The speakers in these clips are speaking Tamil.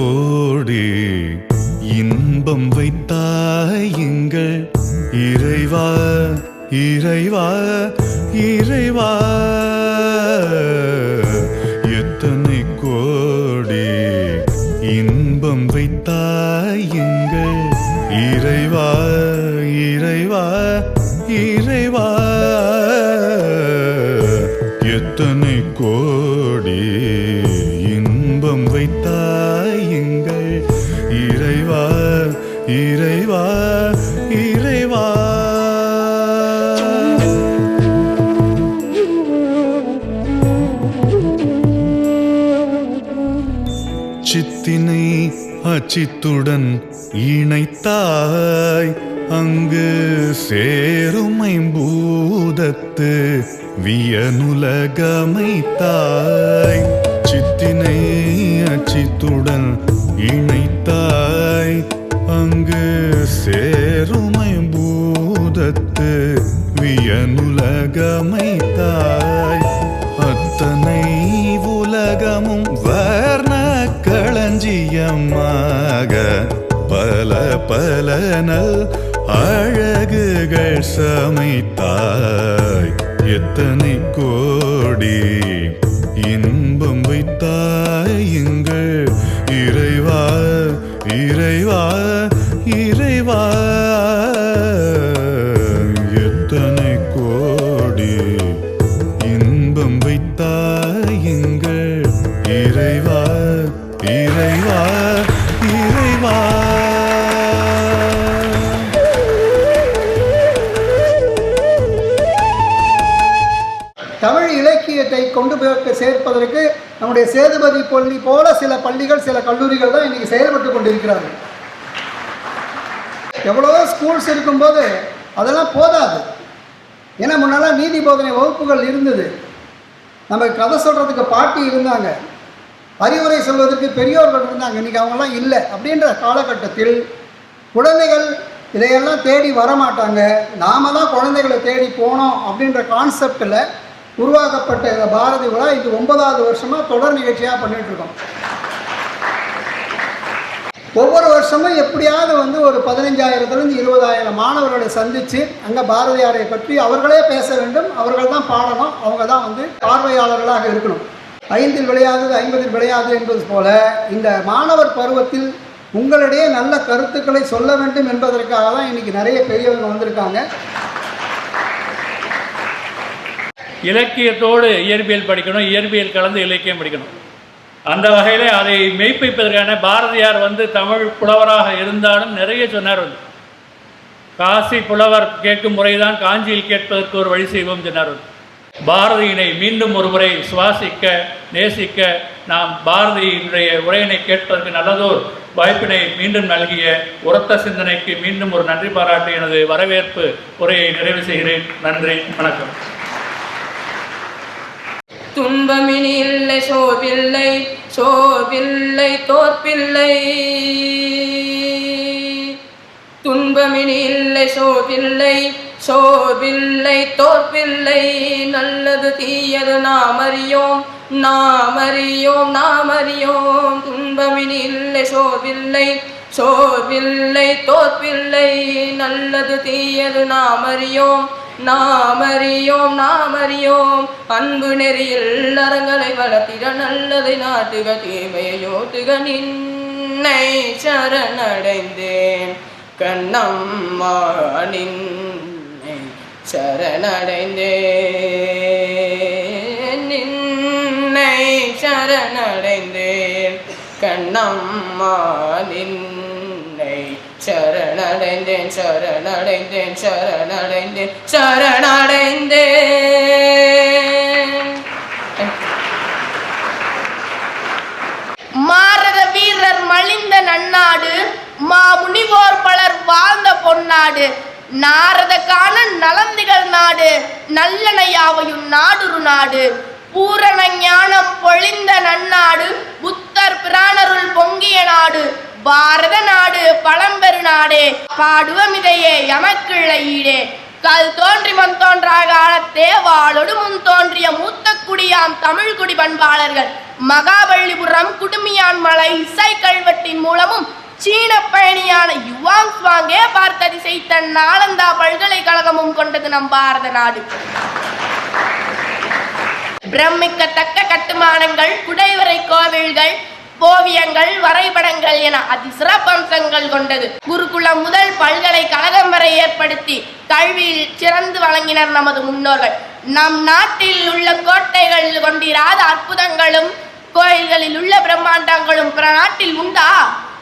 எத்தனை இன்பம் வைத்தாய் எங்கள் இறைவா இறைவா இறைவா. எத்தனை கோடி இன்பம் வைத்தாய் எங்கள் இறைவா. அச்சித்தினை அச்சித்துடன் இணைத்தாய். அங்கு சேருமை பூதத்து வியனுலகமைத்தாய். சித்தினை அச்சித்துடன் இணைத்தாய். அங்கு சேருமை பூதத்து வியனுலகமைத்தாய். பல அழகுகள் சமைத்தாய். எத்தனை கோடி இன்பம் வைத்தாய் எங்கள் இறைவா இறைவா. தமிழ் இலக்கியத்தை கொண்டு போய் சேர்ப்பதற்கு நம்முடைய சேதுபதி பள்ளி போல சில பள்ளிகள் சில கல்லூரிகள் தான் இன்றைக்கி செயல்பட்டு கொண்டிருக்கிறார்கள். எவ்வளோ ஸ்கூல்ஸ் இருக்கும்போது அதெல்லாம் போதாது. ஏன்னா முன்னெல்லாம் நீதி போதனை வகுப்புகள் இருந்தது. நமக்கு கதை சொல்கிறதுக்கு பாட்டி இருந்தாங்க. அறிவுரை சொல்வதற்கு பெரியோர்கள் இருந்தாங்க. இன்றைக்கி அவங்கெல்லாம் இல்லை. அப்படின்ற காலகட்டத்தில் குழந்தைகள் இதையெல்லாம் தேடி வரமாட்டாங்க. நாம தான் குழந்தைகளை தேடி போனோம் அப்படின்ற கான்செப்டில் உருவாக்கப்பட்ட இந்த பாரதி விழா இது ஒன்பதாவது வருஷமாக தொடர் நிகழ்ச்சியாக பண்ணிட்டு இருக்கோம். ஒவ்வொரு வருஷமும் எப்படியாவது வந்து ஒரு பதினஞ்சாயிரத்துலேருந்து இருபதாயிரம் மாணவர்களை சந்தித்து அங்கே பாரதியாரை பற்றி அவர்களே பேச வேண்டும். அவர்கள் தான் பாடணும். அவங்க தான் வந்து பார்வையாளர்களாக இருக்கணும். ஐந்தில் விளையாதது ஐம்பதில் விளையாது என்பது போல இந்த மாணவர் பருவத்தில் உங்களிடையே நல்ல கருத்துக்களை சொல்ல வேண்டும் என்பதற்காக தான் இன்னைக்கு நிறைய பெரியவங்க வந்திருக்காங்க. இலக்கியத்தோடு இயற்பியல் படிக்கணும் இயற்பியல் கலந்து இலக்கியம் படிக்கணும். அந்த வகையில் அதை மெய்ப்பிப்பதற்கான பாரதியார் வந்து தமிழ் புலவராக இருந்தாலும் நிறைய சொன்னார் வந்து. காசி புலவர் கேட்கும் முறைதான் காஞ்சியில் கேட்பதற்கு ஒரு வழி செய்வோம் சொன்னார் பாரதியினை மீண்டும் ஒரு முறை சுவாசிக்க நேசிக்க நாம் பாரதியினுடைய உரையினை கேட்பதற்கு நல்லதோர் வாய்ப்பினை மீண்டும் நல்கிய உரத்த சிந்தனைக்கு மீண்டும் ஒரு நன்றி பாராட்டு எனது வரவேற்பு உரையை நிறைவு செய்கிறேன். நன்றி வணக்கம். துன்பமினி இல்லை சோவில்லை சோவில்லை தோற்பில்லை. துன்பமினி இல்லை சோவில்லை சோவில்லை தோற்பில்லை. நல்லது தீயது நாம் அறியோம் நாம் அறியோம் நாம் அறியோம் துன்பமினி இல்லை சோவில்லை சோபில்லை தோற்பில்லை. நல்லது தீயது நாம் அறியோம் நாமறியோம் நாமறியோம். அன்பு நெறியில் அறங்களை வளர்த்திட நல்லதை நாட்டுக தீமையோட்டுக நின்னை சரணடைந்தேன். கண்ணம்மா நின்னை சரணடைந்தேன். நின்னை சரணடைந்தேன். கண்ணம்மா நின் சரணடைந்தேன் சரணடைந்தேன் சரணடைந்தேன் சரணடைந்தேன். மாரத வீரர் மலிந்த நன்னாடு மா முனிவோர் பலர் வாழ்ந்த பொன்னாடு நாரதக்கான நலம் நாடு நல்லனையாவையும் நாடுரு நாடு. பூரண ஞானம் பொழிந்த நன்னாடு புத்தர் பிராணருள் பொங்கிய நாடு பாரத நாடே பாடுவமிதையே எமக்கிள்ள ஈடே. கல் தோன்றி மண் தோன்றா காலத்தே வாழொடு முன் தோன்றிய மூத்த குடியாம் தமிழ் குடி பண்பாளர்கள். மகாபலிபுரம் குடுமியான் மலை இசை கல்வெட்டின் மூலமும் சீன பயணியான யுவாங் சுவாங்கே பார்த்ததி செய்த நாலந்தா பல்கலைக்கழகமும் கொண்டது நம் பாரத நாடு. பிரமிக்கத்தக்க கட்டுமானங்கள் குடைவரை கோவில்கள் ஓவியங்கள் வரைபடங்கள் என அதி சிறப்பம்சங்கள் கொண்டது. குருகுலம் முதல் பல்கலைக்கழகம் வரை ஏற்படுத்தி கல்வியில் சிறந்து வழங்கினர் நமது முன்னோர்கள். நம் நாட்டில் உள்ள கோட்டைகள் கொண்டிராத அற்புதங்களும் கோயில்களில் உள்ள பிரம்மாண்டங்களும் பிற நாட்டில் உண்டா?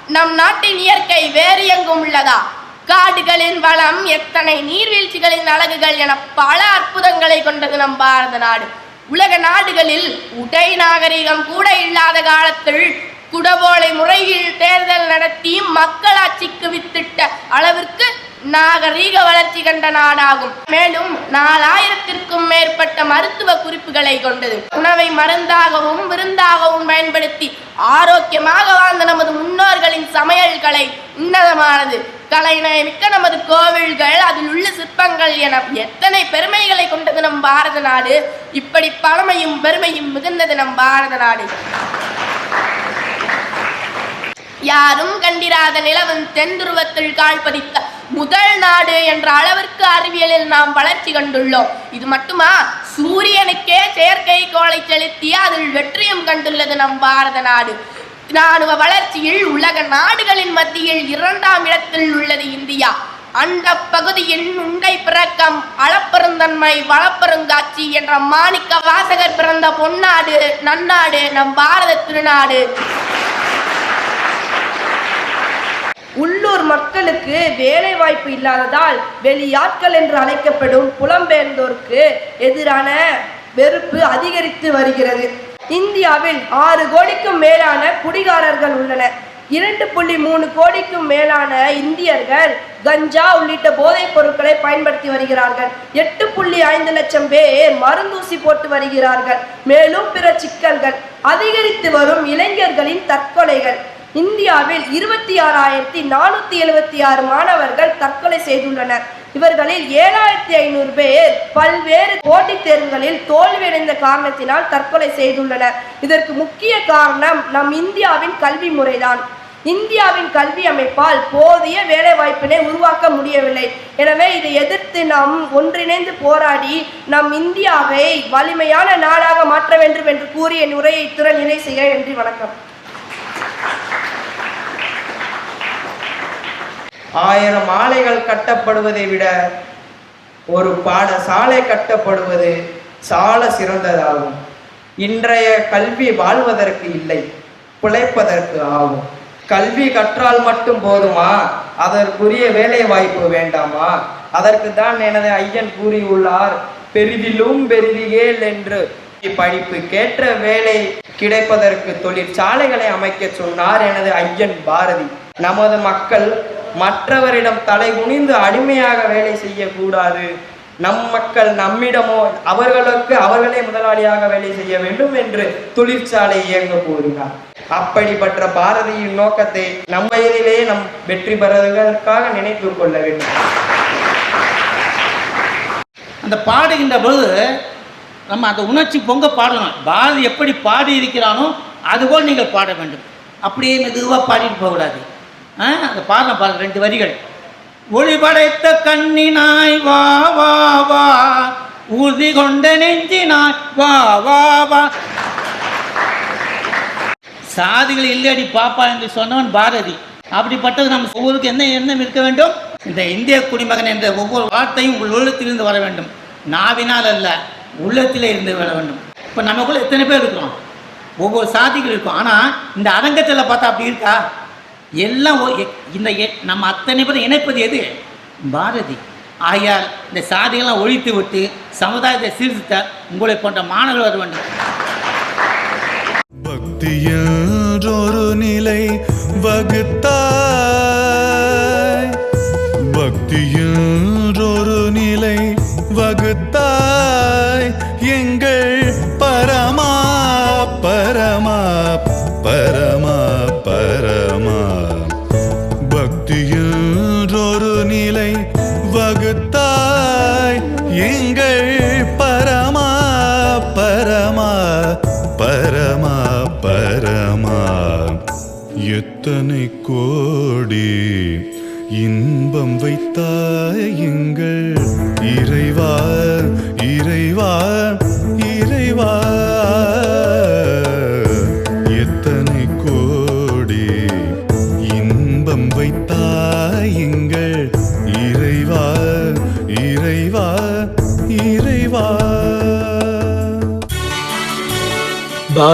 நம் நாட்டின் இயற்கை வேறு எங்கும் உள்ளதா? காடுகளின் வளம் எத்தனை? நீர்வீழ்ச்சிகளின் அழகுகள் என பல அற்புதங்களை கொண்டது நம் பாரத நாடு. உலக நாடுகளில் உடை நாகரிகம் கூட இல்லாத காலத்தில் குடவோலை முறையில் தேர்தல் நடத்தி மக்களாட்சிக்கு வித்திட்ட அளவிற்கு நாகரீக வளர்ச்சி கண்ட நாடாகும். மேலும் நாலாயிரத்திற்கும் மேற்பட்ட மருத்துவ குறிப்புகளை கொண்டது. உணவை மருந்தாகவும் விருந்தாகவும் பயன்படுத்தி ஆரோக்கியமாக வாழ்ந்த நமது முன்னோர்களின் சமையல் கலை உன்னதமானது. கலைநயமிக்க நமது கோவில்கள் அதில் உள்ள சிற்பங்கள் என எத்தனை பெருமைகளை கொண்டது நம் பாரத நாடு. இப்படி பழமையும் பெருமையும் மிகுந்தது நம் பாரத நாடு. யாரும் கண்டிராத நிலவன் தென்துருவத்தில் கால் பதித்த முதல் நாடு என்ற அளவிற்கு அறிவியலில் நாம் வளர்ச்சி கண்டுள்ளோம். இது மட்டுமா? சூரியனுக்கே செயற்கை கோளை செலுத்தி அதில் வெற்றியும் கண்டுள்ளது நம் பாரத நாடு. ராணுவ வளர்ச்சியில் உலக நாடுகளின் மத்தியில் இரண்டாம் இடத்தில் உள்ளது இந்தியா. அந்த பகுதியின் உண்டை பிறக்கம் அளப்பெருந்தன்மை வளப்பெருங்காட்சி என்ற மாணிக்க வாசகர் பிறந்த பொன்னாடு நன்னாடு நம் பாரத திருநாடு. உள்ளூர் மக்களுக்கு வேலை வாய்ப்பு இல்லாததால் வெளியாட்கள் என்று அழைக்கப்படும் புலம்பெயர்ந்தோருக்கு எதிரான வெறுப்பு அதிகரித்து வருகிறது. இந்தியாவில் ஆறு கோடிக்கும் மேலான குடிகாரர்கள் உள்ளனர் இரண்டு புள்ளி மூணு கோடிக்கும் மேலான இந்தியர்கள் கஞ்சா உள்ளிட்ட போதைப் பொருட்களை பயன்படுத்தி வருகிறார்கள். எட்டு புள்ளி ஐந்து லட்சம் பேர் மருந்தூசி போட்டு வருகிறார்கள். மேலும் பிற சிக்கல்கள் அதிகரித்து வரும் இளைஞர்களின் தற்கொலைகள். இந்தியாவில் இருபத்தி ஆறாயிரத்தி நானூத்தி எழுபத்தி ஆறு மாணவர்கள் தற்கொலை செய்துள்ளனர். இவர்களில் ஏழாயிரத்தி ஐநூறு பேர் பல்வேறு போட்டித் தேர்வுகளில் தோல்வியடைந்த காரணத்தினால் தற்கொலை செய்துள்ளனர். இதற்கு முக்கிய காரணம் நம் இந்தியாவின் கல்வி முறைதான். இந்தியாவின் கல்வி அமைப்பால் போதிய வேலை வாய்ப்பினை உருவாக்க முடியவில்லை. எனவே இதை எதிர்த்து நாம் ஒன்றிணைந்து போராடி நம் இந்தியாவை வலிமையான நாடாக மாற்ற வேண்டும் என்று கூறிய உரையை இத்துடன் நிறை செய்ய நன்றி வணக்கம். ஆயிரம் ஆலைகள் கட்டப்படுவதை விட ஒரு பாடசாலை கட்டப்படுவது சால சிறந்ததாகும். இன்றைய கல்வி வாழ்வதற்கு இல்லை பிழைப்பதற்கு ஆகும். கல்வி கற்றால் மட்டும் போதுமா? அதற்குரிய வேலை வாய்ப்பு வேண்டாமா? அதற்கு தான் எனது ஐயன் கூறியுள்ளார் பெரிதிலும் பெரிதியேல் என்று. படிப்புக்கேற்ற வேலை கிடைப்பதற்கு தொழிற்சாலைகளை அமைக்க சொன்னார் எனது ஐயன் பாரதி. நமது மக்கள் மற்றவரிடம் தலை குனிந்து அடிமையாக வேலை செய்யக்கூடாது. நம் மக்கள் நம்மிடமோ அவர்களுக்கு அவர்களே முதலாளியாக வேலை செய்ய வேண்டும் என்று தொழிற்சாலை இயங்க கூறினார் அப்படிப்பட்ட பாரதியின் நோக்கத்தை நம் வயதிலேயே நம் வெற்றி பெறுவதற்காக நினைத்து கொள்ள வேண்டும். அந்த பாடுகின்ற பொழுது நம்ம அந்த உணர்ச்சி பொங்க பாடணும். பாரதி எப்படி பாடி இருக்கிறானோ அதுபோல் நீங்கள் பாட வேண்டும். அப்படியே மெதுவாக பாடிட்டு போகக்கூடாது. அங்கே அந்த பாருங்க ரெண்டு வரிகள். ஒளி படைத்த கண்ணினாய் வா வா வா. உறுதி கொண்ட நெஞ்சினாய் வா வா வா. சாதிகள் இல்லடி பாப்பா என்று சொன்னவன் பாரதி. அப்படிப்பட்டது நம்ம ஒவ்வொருக்கும் என்ன எண்ணம் இருக்க வேண்டும்? இந்த இந்திய குடிமகன் என்ற ஒவ்வொரு வார்த்தையும் உங்கள் உள்ளத்திலிருந்து வர வேண்டும். நாவினால் அல்ல உள்ளத்திலே இருந்து வர வேண்டும். இப்போ நமக்குள்ள எத்தனை பேர் இருக்கிறோம்? ஒவ்வொரு சாதிகள் இருக்கும். ஆனால் இந்த அரங்கத்தில் பார்த்தா அப்படி இருக்கா? எல்லாம் இந்த நம்ம அத்தனை பேரும் இணைப்பது எது? பாரதி. ஆயார் இந்த சாதிகள்லாம் ஒழித்து விட்டு சமுதாயத்தை சீர்திருத்த உங்களை போன்ற மாணவர்கள் வர வேண்டும். பக்தியொரு நிலை வகுத்தாய். பக்தியொரு நிலை வகுத்தாய். எங்கள் பரமா பரமா எங்கள் பரமா பரமா பரமா பரமா. எத்தனை கோடி இன்பம் வைத்தாய் எங்கள் இறைவா இறைவா.